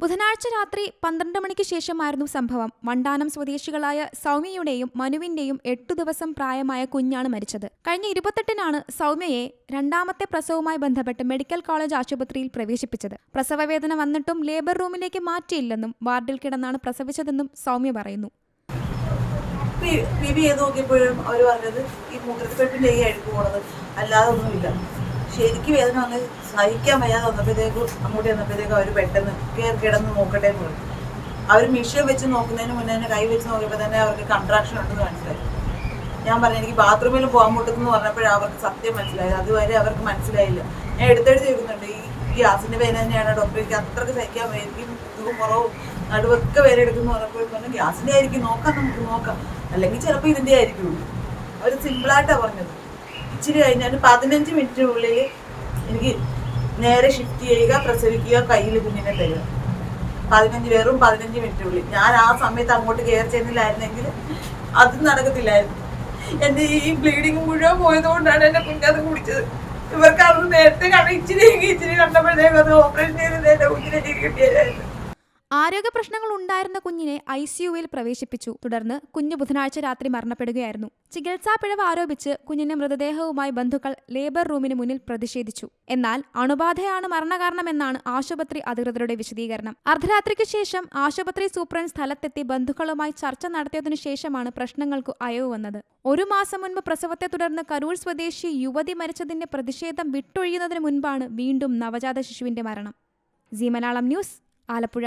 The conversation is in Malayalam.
ബുധനാഴ്ച രാത്രി പന്ത്രണ്ട് മണിക്ക് ശേഷമായിരുന്നു സംഭവം. വണ്ടാനം സ്വദേശികളായ സൗമ്യയുടെയും മനുവിന്റെയും എട്ടു ദിവസം പ്രായമായ കുഞ്ഞാണ് മരിച്ചത്. കഴിഞ്ഞ ഇരുപത്തെട്ടിനാണ് സൗമ്യയെ രണ്ടാമത്തെ പ്രസവവുമായി ബന്ധപ്പെട്ട് മെഡിക്കൽ കോളേജ് ആശുപത്രിയിൽ പ്രവേശിപ്പിച്ചത്. പ്രസവവേദന വന്നിട്ടും ലേബർ റൂമിലേക്ക് മാറ്റിയില്ലെന്നും വാർഡിൽ കിടന്നാണ് പ്രസവിച്ചതെന്നും സൗമ്യ പറയുന്നു. നോക്കിയപ്പോഴും അവർ പറഞ്ഞത് ഈ പോണത് അല്ലാതെ ഒന്നുമില്ല ശരിക്കും വേദന വന്ന് സഹിക്കാൻ വയ്യാതെ വന്നപ്പോഴത്തേക്കും അങ്ങോട്ട് വന്നപ്പോഴത്തേക്കും അവർ പെട്ടെന്ന് കയറി കിടന്ന് നോക്കട്ടെ എന്ന് പറഞ്ഞു. അവർ മിഷ്യൻ വെച്ച് നോക്കുന്നതിന് മുന്നേ തന്നെ കൈ വെച്ച് നോക്കിയപ്പോൾ തന്നെ അവർക്ക് കൺട്രാക്ഷൻ ഉണ്ടെന്ന് മനസ്സിലായി. ഞാൻ പറഞ്ഞു എനിക്ക് ബാത്റൂമിൽ പോകാൻ പൊട്ടുന്നു പറഞ്ഞപ്പോഴേ അവർക്ക് സത്യം മനസ്സിലായി അതുവരെ അവർക്ക് മനസ്സിലായില്ല. ഞാൻ എടുത്തെടുത്ത് ചോദിക്കുന്നുണ്ട് ഈ ഗ്യാസിന്റെ വേദന തന്നെയാണ് ഡോക്ടർ എനിക്ക് അത്രയ്ക്ക് സഹിക്കാൻ വയ്യ ഇതും കുറവും നടുവൊക്കെ വേദന എടുക്കുന്നു പറഞ്ഞപ്പോഴും പറഞ്ഞു ഗ്യാസിന്റെ ആയിരിക്കും നോക്കാം നമുക്ക് നോക്കാം. അല്ലെങ്കിൽ ചിലപ്പോൾ ഇതിന്റെ ആയിരിക്കും അവർ സിമ്പിളായിട്ടാണ് പറഞ്ഞത്. ഇച്ചിരി കഴിഞ്ഞാൽ പതിനഞ്ച് മിനിറ്റിനുള്ളിൽ എനിക്ക് നേരെ ഷിഫ്റ്റ് ചെയ്യുക പ്രസവിക്കുക കയ്യിൽ കുഞ്ഞിനെ തരിക. പതിനഞ്ച് വെറും പതിനഞ്ച് മിനിറ്റിനുള്ളിൽ. ഞാൻ ആ സമയത്ത് അങ്ങോട്ട് കയറി ചെന്നില്ലായിരുന്നെങ്കിൽ അതും നടക്കത്തില്ലായിരുന്നു. എന്റെ ഈ ബ്ലീഡിങ് മുഴുവൻ പോയതുകൊണ്ടാണ് എന്റെ കുഞ്ഞത് കുടിച്ചത്. ഇവർക്ക് അത് നേരത്തെ കണ്ട ഇച്ചിരി ഇച്ചിരി കണ്ടപ്പോഴത്തേക്കും അത് ഓപ്പറേഷൻ ചെയ്ത് എന്റെ കുഞ്ഞിനെ എനിക്ക് കിട്ടിയതായിരുന്നു. ആരോഗ്യ പ്രശ്നങ്ങൾ ഉണ്ടായിരുന്ന കുഞ്ഞിനെ ഐ സിയുവിൽ പ്രവേശിപ്പിച്ചു. തുടർന്ന് കുഞ്ഞ് ബുധനാഴ്ച രാത്രി മരണപ്പെടുകയായിരുന്നു. ചികിത്സാ പിഴവ് ആരോപിച്ച് കുഞ്ഞിന്റെ മൃതദേഹവുമായി ബന്ധുക്കൾ ലേബർ റൂമിന് മുന്നിൽ പ്രതിഷേധിച്ചു. എന്നാൽ അണുബാധയാണ് മരണകാരണമെന്നാണ് ആശുപത്രി അധികൃതരുടെ വിശദീകരണം. അർദ്ധരാത്രിക്ക് ശേഷം ആശുപത്രി സൂപ്രണ്ട് സ്ഥലത്തെത്തി ബന്ധുക്കളുമായി ചർച്ച നടത്തിയതിനു ശേഷമാണ് പ്രശ്നങ്ങൾക്ക് അയവ് വന്നത്. ഒരു മാസം മുൻപ് പ്രസവത്തെ തുടർന്ന് കരൂർ സ്വദേശി യുവതി മരിച്ചതിന്റെ പ്രതിഷേധം വിട്ടൊഴിയുന്നതിന് മുൻപാണ് വീണ്ടും നവജാത ശിശുവിന്റെ മരണം. ജി മലയാളം ന്യൂസ് ആലപ്പുഴ.